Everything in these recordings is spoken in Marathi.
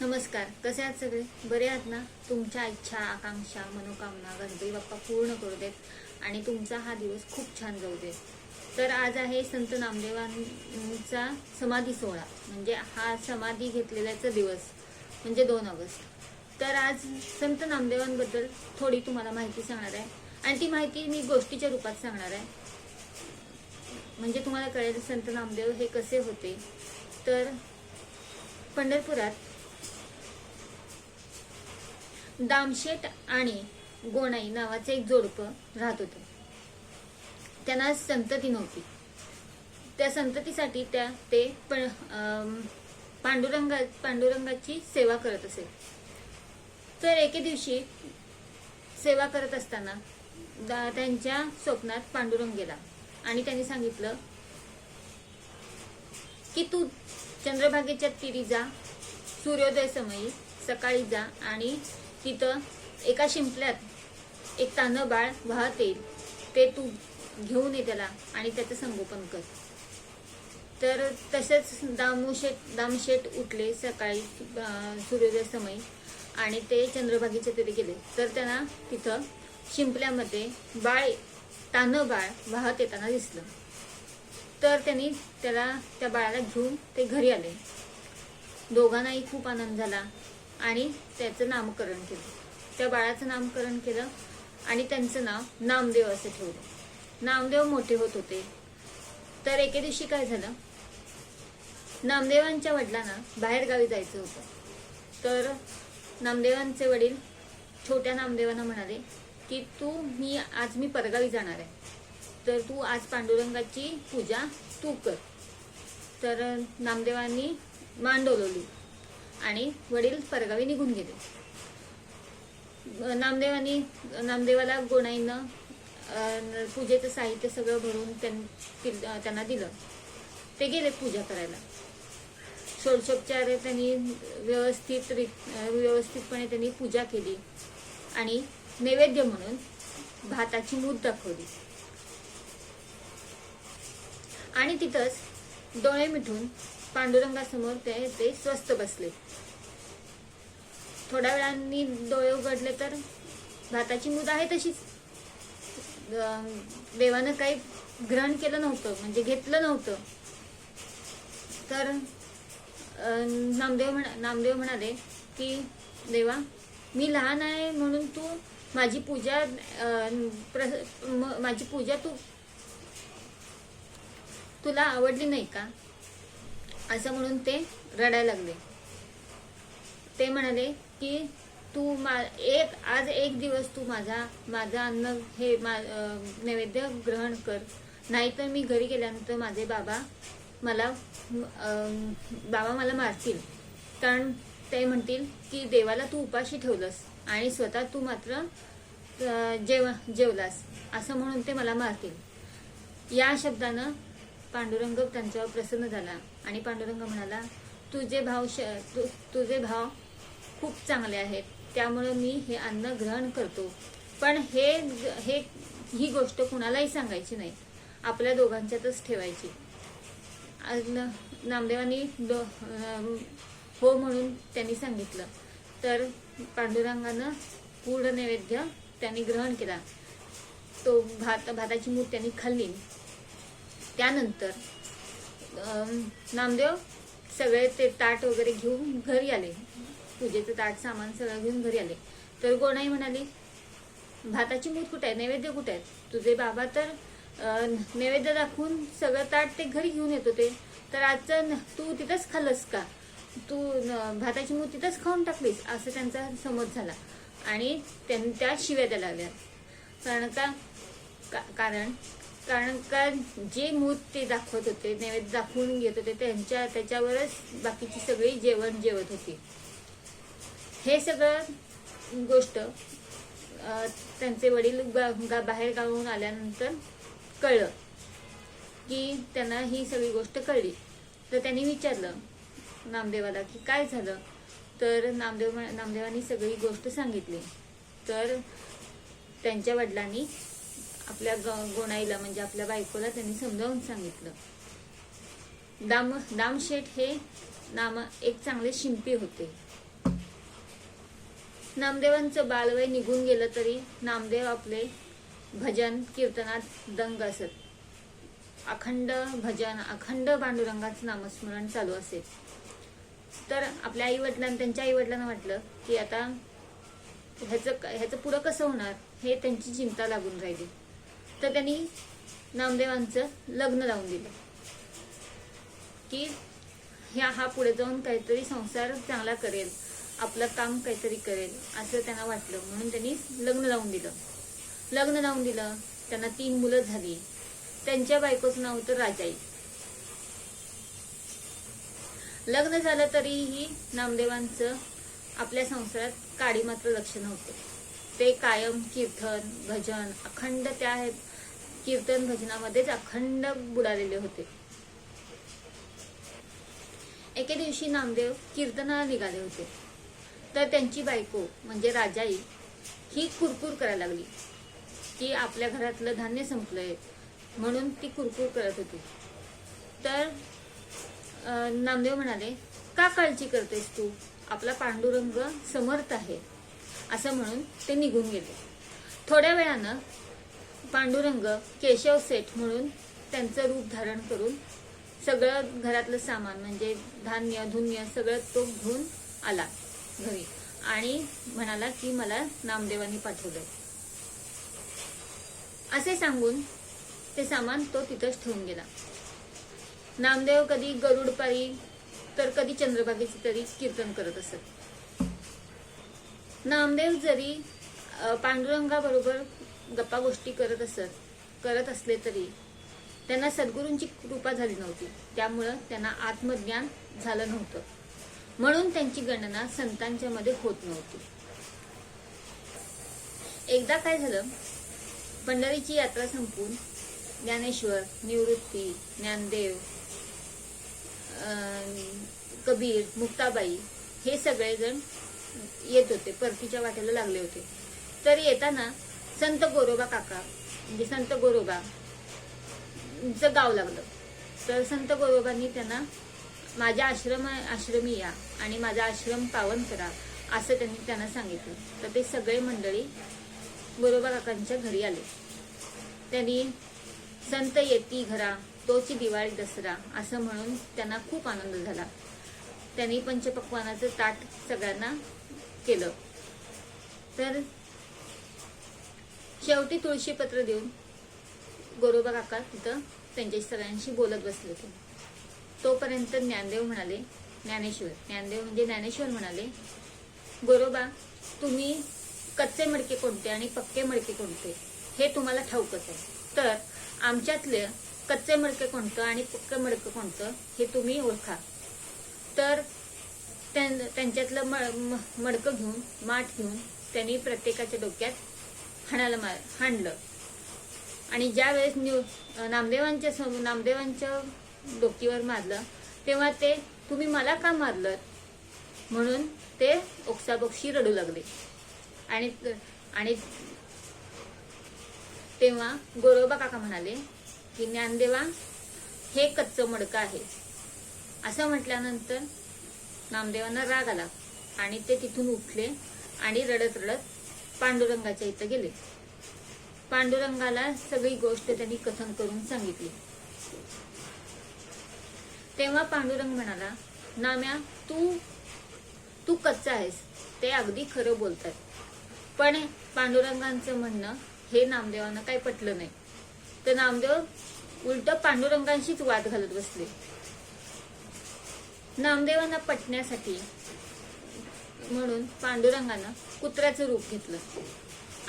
नमस्कार कसे आहात सगळे? बरे आहात ना? तुमच्या इच्छा आकांक्षा मनोकामना गणपती बाप्पा पूर्ण करू देत आणि तुमचा हा दिवस खूप छान जाऊ देत. तर आज आहे संत नामदेवांचा समाधी सोहळा. म्हणजे हा समाधी घेतलेल्याचा दिवस म्हणजे दोन ऑगस्ट. तर आज संत नामदेवांबद्दल थोडी तुम्हाला माहिती सांगणार आहे. आणि ती माहिती मी गोष्टीच्या रूपात सांगणार आहे. म्हणजे तुम्हाला कळेल संत नामदेव हे कसे होते. तर पंढरपुरात दामशेट आणि गोणाई नावाचे एक जोडपं राहत होतं. त्यांना संतती नव्हती. त्या संततीसाठी त्या ते पांडुरंगा पांडुरंगाची सेवा करत असे. तर एके दिवशी सेवा करत असताना दा- त्यांच्या स्वप्नात पांडुरंग गेला आणि त्यांनी सांगितलं की तू चंद्रभागेच्या तिरी जा सूर्योदय समयी सकाळी जा आणि तिथं एका शिंपल्यात एक तानं बाळ वाहत येईल. ते तू घेऊन ये त्याला आणि त्याचं संगोपन कर. तर तसेच दामूशेठ दामशेठ उठले सकाळी सूर्योदय समयी आणि ते चंद्रभागेच्या तिथे गेले. तर त्यांना तिथं शिंपल्यामध्ये बाळ तानं बाळ वाहत येताना दिसलं. तर त्यांनी त्याला त्या बाळाला घेऊन ते घरी आले. दोघांनाही खूप आनंद झाला. आणि त्याचं नामकरण केलं. त्या बाळाचं नामकरण केलं आणि त्यांचं नाव नामदेव असं ठेवलं. नामदेव मोठे होत होते. तर एके दिवशी काय झालं? नामदेवांच्या वडिलांना बाहेर गावी जायचं होतं. तर नामदेवांचे वडील छोट्या नामदेवांना म्हणाले की तू मी आज मी परगावी जाणार आहे. तर तू आज पांडुरंगाची पूजा तू कर. तर नामदेवांनी मान डोलवली. आणि वडील परगावी निघून गेले. नामदेवांनी नामदेवाला गोणाईनं पूजेचं साहित्य सगळं भरून त्यांना दिलं. ते गेले पूजा करायला. षोडशोपचार त्यांनी व्यवस्थित व्यवस्थितपणे त्यांनी पूजा केली आणि नैवेद्य म्हणून भाताची मूत दाखवली. आणि तिथंच डोळे मिठून पांडुरंगासमोर ते ते स्वस्थ बसले. थोड्या वेळांनी डोळे उघडले तर भाताची मूद आहे तशीच. देवानं काही ग्रहण केलं नव्हतं म्हणजे घेतलं नव्हतं. तर नामदेव म्हणा नामदेव म्हणाले की देवा मी लहान आहे म्हणून तू माझी पूजा प्र- म- माझी पूजा तू तुला आवडली नाही का? असं म्हणून ते रडायला लागले. ते म्हणाले की तू मा एक आज एक दिवस तू माझा माझा अन्न हे मा नैवेद्य ग्रहण कर. नाहीतर मी घरी गेल्यानंतर माझे बाबा मला बाबा मला मारतील. कारण ते म्हणतील की देवाला तू उपाशी ठेवलंस आणि स्वतः तू मात्र जेव जेवलास. असं म्हणून ते मला मारतील. या शब्दानं पांडुरंग त्यांच्यावर प्रसन्न झाला. आणि पांडुरंग म्हणाला तुझे भाव श तु, तुझे भाव खूप चांगले आहेत. त्यामुळे मी हे अन्न ग्रहण करतो. पण हे हे ही गोष्ट कुणालाही सांगायची नाही. आपल्या दोघांच्यातच ठेवायची. अन नामदेवांनी हो म्हणून त्यांनी सांगितलं. तर पांडुरंगानं पूर्ण नैवेद्य त्यांनी ग्रहण केला. तो भात भाताची मूठ त्यांनी खाल्ली. त्यानंतर नामदेव सगळे ते ताट वगैरे घेऊन घरी आले. पूजेचं ताट सामान सगळं घेऊन घरी आले. तर गोणाई म्हणाली भाताची मूठ कुठे आहे? नैवेद्य कुठे आहे? तुझे बाबा तर नैवेद्य दाखवून सगळं ताट ते घरी घेऊन येत होते. तर आजचं न- तू तिथंच खाल्लंस का? तू भाताची मूठ तिथंच खाऊन टाकलीस? असं त्यांचा समज झाला. आणि त्यां त्या शिव्या द्यायला लागल्या. कारण का? का- कारण कारण का जे मूत ते दाखवत होते नैवेद्य दाखवून घेत होते त्यांच्या त्याच्यावरच बाकीची सगळी जेवण जेवत होती. हे सगळं गोष्ट त्यांचे वडील गा- गा- बाहेर गावून आल्यानंतर कळलं की त्यांना ही सगळी गोष्ट कळली. तर त्यांनी विचारलं नामदेवाला की काय झालं? तर नामदेव नामदेवानी सगळी गोष्ट सांगितली. तर त्यांच्या वडिलांनी आपल्या ग- गोणाईला म्हणजे आपल्या बायकोला त्यांनी समजावून सांगितलं. दाम दामशेठ हे नाम एक चांगले शिंपी होते. नामदेवांचं बालवय निघून गेलं तरी नामदेव आपले भजन कीर्तनात दंग असत. अखंड भजन अखंड पांडुरंगाचं नामस्मरण चालू असेल. तर आपल्या आई वडिलांना त्यांच्या आई वडिलांना वाटलं की आता ह्याचं ह्याचं पुढं कसं होणार हे त्यांची चिंता लागून राहिली. तर त्यांनी नामदेवांचं लग्न लावून दिलं. की ह्या हा पुढे जाऊन काहीतरी संसार चांगला करेल आपलं काम काहीतरी करेल असं त्यांना वाटलं. म्हणून त्यांनी लग्न लावून दिलं. लग्न लावून दिलं. त्यांना तीन मुलं झाली. त्यांच्या बायकोचं नाव होतं राजाई. लग्न झालं तरीही नामदेवांचं आपल्या संसारात काडी मात्र लक्ष नव्हतं ते कायम कीर्तन भजन अखंड त्या कीर्तन भजनामध्येच अखंड बुडालेले होते. एके दिवशी नामदेव कीर्तनाला निघाले होते. तर त्यांची बायको म्हणजे राजाई ही कुरकुर करायला लागली. की आपल्या घरातलं धान्य संपलंय म्हणून ती कुरकुर करत होती. तर नामदेव म्हणाले का काळजी करतेस तू? आपला पांडुरंग समर्थ आहे. असं म्हणून ते निघून गेले. थोड्या वेळानं पांडुरंग केशव सेठ म्हणून त्यांचं रूप धारण करून सगळं घरातलं सामान म्हणजे धान्य धुन्य सगळं तो घेऊन आला घरी. आणि म्हणाला की मला नामदेवानी पाठवलं. असे सांगून ते सामान तो तिथंच ठेवून गेला. नामदेव कधी गरुडपाळी तर कधी चंद्रभागेचे तरी कीर्तन करत असत. नामदेव जरी पांडुरंगाबरोबर गप्पा गोष्टी करत असत करत असले तरी त्यांना सद्गुरूंची कृपा झाली नव्हती. त्यामुळं त्यांना आत्मज्ञान झालं नव्हतं. म्हणून त्यांची गणना संतांच्या मध्ये होत नव्हती. एकदा काय झालं? पंढरीची यात्रा संपून ज्ञानेश्वर निवृत्ती ज्ञानदेव कबीर मुक्ताबाई हे सगळेजण येत होते. परतीच्या वाटेला लागले होते. तर येताना संत गोरोबा काका म्हणजे संत गोरोबाचं गाव लागलं. तर संत गोरोबांनी त्यांना माझ्या आश्रम आश्रमी या आणि माझा आश्रम पावन करा असं त्यांनी त्यांना सांगितलं. तर ते सगळे मंडळी गोरोबा काकांच्या घरी आले. त्यांनी संत येती घरा तोची दिवाळी दसरा असं म्हणून त्यांना खूप आनंद झाला. त्यांनी पंचपक्वानाचं ताट सगळ्यांना केलं. तर शेवटी तुळशीपत्र देऊन गोरोबा काका तिथं त्यांच्या सगळ्यांशी बोलत बसले होते. तोपर्यंत ज्ञानदेव म्हणाले ज्ञानेश्वर ज्ञानदेव म्हणजे ज्ञानेश्वर म्हणाले गोरोबा तुम्ही कच्चे मडके कोणते आणि पक्के मडके कोणते? हे तुम्हाला ठाऊकच आहे. तर आमच्यातले कच्चे मडके कोणतं आणि पक्के मडकं कोणतं हे तुम्ही ओळखा. तर त्यां- त्यांच्यातलं म- म- मडकं घेऊन माठ घेऊन त्यांनी प्रत्येकाच्या डोक्यात हाणायला मार हाणलं. आणि ज्या वेळेस न्यू नामदेवांच्या सम- नामदेवांच्या डोकीवर मारलं तेव्हा ते तुम्ही मला का मारलं? म्हणून ते ओक्साबोक्षी रडू लागले. आणि आणि तेव्हा गोरोबा काका म्हणाले की ज्ञानदेवा हे कच्चं मडकं आहे. असं म्हटल्यानंतर नामदेवांना राग आला आणि ते तिथून उठले आणि रडत रडत पांडुरंगाच्या इथं गेले. पांडुरंगाला सगळी गोष्ट त्यांनी कथन करून सांगितली. तेव्हा पांडुरंग म्हणाला नाम्या तू तू कच्चा आहेस. ते अगदी खरं बोलतात. पण पांडुरंगांचं म्हणणं हे नामदेवांना काही पटलं नाही. तर नामदेव उलट पांडुरंगांशीच वाद घालत बसले. नामदेवांना पटण्यासाठी म्हणून पांडुरंगानं कुत्र्याचं रूप घेतलं.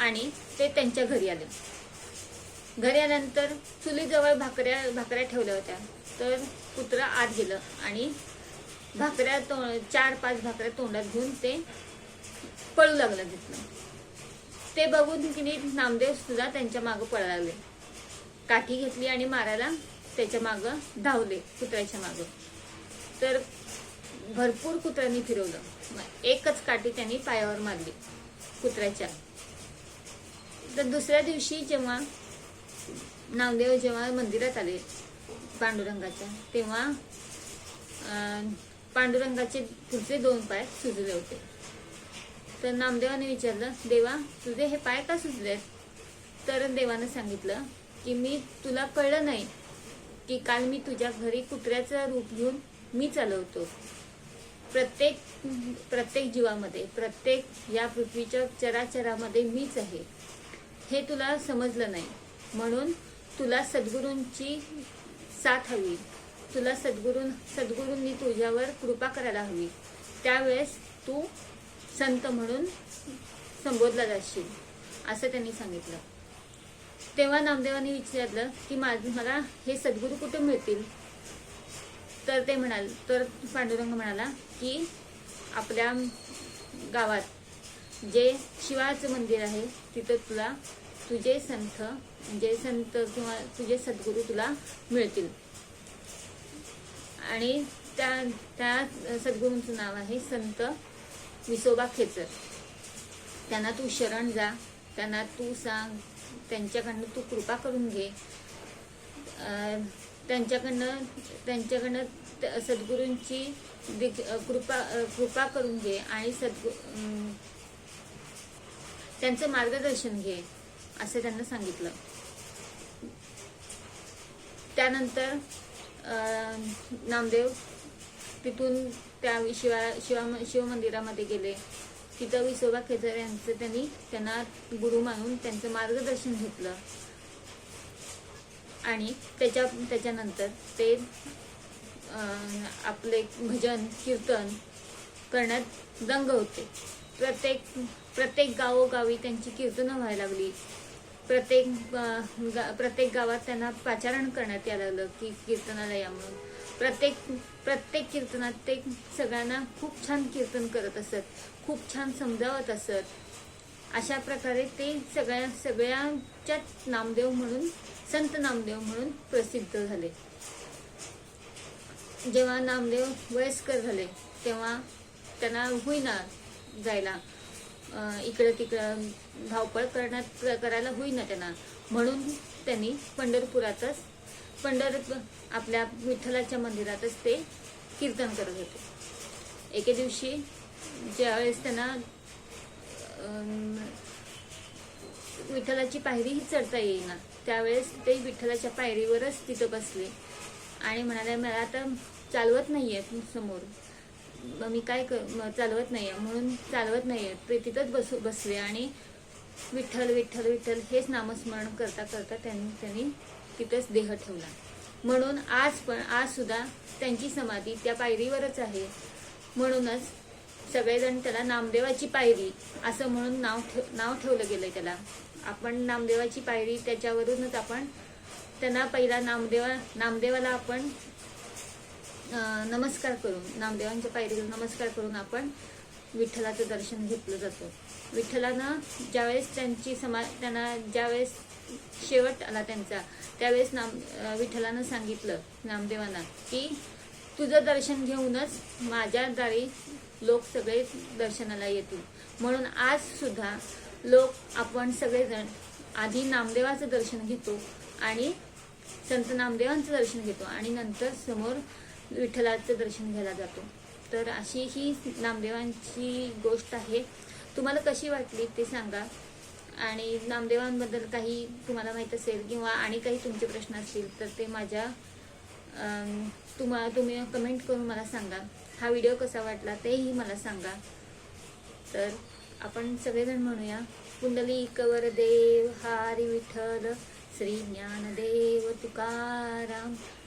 आणि ते त्यांच्या घरी आले. घरी आल्यानंतर चुलीजवळ भाकऱ्या भाकऱ्या ठेवल्या होत्या. तर कुत्रं आत गेलं आणि भाकऱ्या तो चार पाच भाकऱ्या तोंडात घेऊन ते पळू लागलं तिथलं ते बघून की नामदेव सुद्धा त्यांच्या मागं पळायला लागले. काठी घेतली आणि मारायला त्याच्या मागं धावले कुत्र्याच्या मागं. तर भरपूर कुत्र्यांनी फिरवलं. मग एकच काठी त्यांनी पायावर मारली कुत्र्याच्या. तर दुसऱ्या दिवशी जेव्हा नामदेव जेव्हा मंदिरात आले पांडुरंगाच्या तेव्हा पांडुरंगाचे पुढचे दोन पाय सुजले होते. तर नामदेवाने विचारलं देवा तुझे हे पाय का सुजले तर देवानं सांगितलं की मी तुला कळलं नाही की काल मी तुझ्या घरी कुत्र्याचं रूप घेऊन मी चालवतो. प्रत्येक प्रत्येक जीवामध्ये प्रत्येक या पृथ्वीच्या चराचरामध्ये मीच आहे. हे तुला समजलं नाही. म्हणून तुला सद्गुरूंची साथ हवी. तुला सद्गुरू सद्गुरूंनी तुझ्यावर कृपा करायला हवी. त्यावेळेस तू संत म्हणून संबोधला जाशील असं त्यांनी सांगितलं. तेव्हा नामदेवांनी विचारलं की माझ मला हे सद्गुरू कुठे मिळतील? तर ते म्हणाल तर पांडुरंग म्हणाला की आपल्या गावात जे शिवाचं मंदिर आहे तिथं तुला तुझे संत म्हणजे संत किंवा तुझे सद्गुरू तुला मिळतील. आणि त्या त्या सद्गुरूंचं नाव आहे संत विसोबा खेचर. त्यांना तू शरण जा त्यांना तू सांग त्यांच्याकडनं तू कृपा करून घे. त्यांच्याकडनं त्यांच्याकडनं त- सद्गुरूंची कृपा कृपा करून घे आणि सद्गु त्यांचं मार्गदर्शन घे. असं त्यांना सांगितलं. त्यानंतर अं, नामदेव तिथून त्या शिवा शिवा शिवमंदिरामध्ये गेले. तिथं विसोबा खेचर यांचं त्यांनी त्यांना गुरु मानून त्यांचं मार्गदर्शन घेतलं. आणि त्याच्या त्याच्यानंतर ते अं, आपले भजन कीर्तन करण्यात दंग होते. प्रत्येक प्रत्येक गावोगावी त्यांची कीर्तनं व्हायला लागली. प्रत्येक गा- प्रत्येक गावात त्यांना पाचारण करण्यात यायला लागलं की कीर्तनाला या म्हणून. प्रत्येक प्रत्येक कीर्तनात ते सगळ्यांना खूप छान कीर्तन करत असत खूप छान समजावत असत. अशा प्रकारे ते सगळ्या सगळ्यांच्यात नामदेव म्हणून संत नामदेव म्हणून प्रसिद्ध झाले. जेव्हा नामदेव वयस्कर झाले तेव्हा त्यांना होईना जायला. इकडं तिकडं धावपळ करण्यात करायला होईना त्यांना. म्हणून त्यांनी पंढरपुरातच पंढर आपल्या विठ्ठलाच्या मंदिरातच ते कीर्तन करत होते. एके दिवशी ज्यावेळेस त्यांना विठ्ठलाची पायरीही चढता येईना त्यावेळेस ते विठ्ठलाच्या पायरीवरच तिथं बसले आणि म्हणाले मला आता चालवत नाहीये समोर. मी काय क म- चालवत आहे म्हणून चालवत नाही आहे तिथंच बसू बसले आणि विठ्ठल विठ्ठल विठ्ठल हेच नामस्मरण करता करता त्यांनी त्यांनी तिथंच देह ठेवला. म्हणून आज पण आज सुद्धा त्यांची समाधी त्या पायरीवरच आहे. म्हणूनच सगळेजण त्याला नामदेवाची पायरी असं म्हणून नाव ठेव नाव ठेवलं गेलंय त्याला. आपण नामदेवाची पायरी त्याच्यावरूनच आपण त्यांना पहिला नामदेवा नामदेवाला आपण नमस्कार करून नामदेवांच्या पायरीला नमस्कार करून आपण विठ्ठलाचं दर्शन घेतलं जातं. विठ्ठलानं ज्यावेळेस त्यांची समा त्यांना ज्यावेळेस शेवट आला त्यांचा त्यावेळेस नाम विठ्ठलानं सांगितलं नामदेवांना की तुझं दर्शन घेऊनच माझ्या दारी लोक सगळे दर्शनाला येतील. म्हणून आज सुद्धा लोक आपण सगळेजण आधी नामदेवाचं दर्शन घेतो आणि संत नामदेवांचं दर्शन घेतो आणि नंतर समोर विठ्ठलाचं दर्शन घ्यायला जातो. तर अशी ही नामदेवांची गोष्ट आहे. तुम्हाला कशी वाटली ते सांगा. आणि नामदेवांबद्दल काही तुम्हाला माहीत असेल किंवा आणि काही तुमचे प्रश्न असतील तर ते माझ्या तुम्हाला तुम्ही कमेंट करून मला सांगा. हा व्हिडिओ कसा वाटला तेही मला सांगा. तर आपण सगळेजण म्हणूया कुंडली कवर देव हारी विठ्ठल श्री ज्ञानदेव तुकाराम.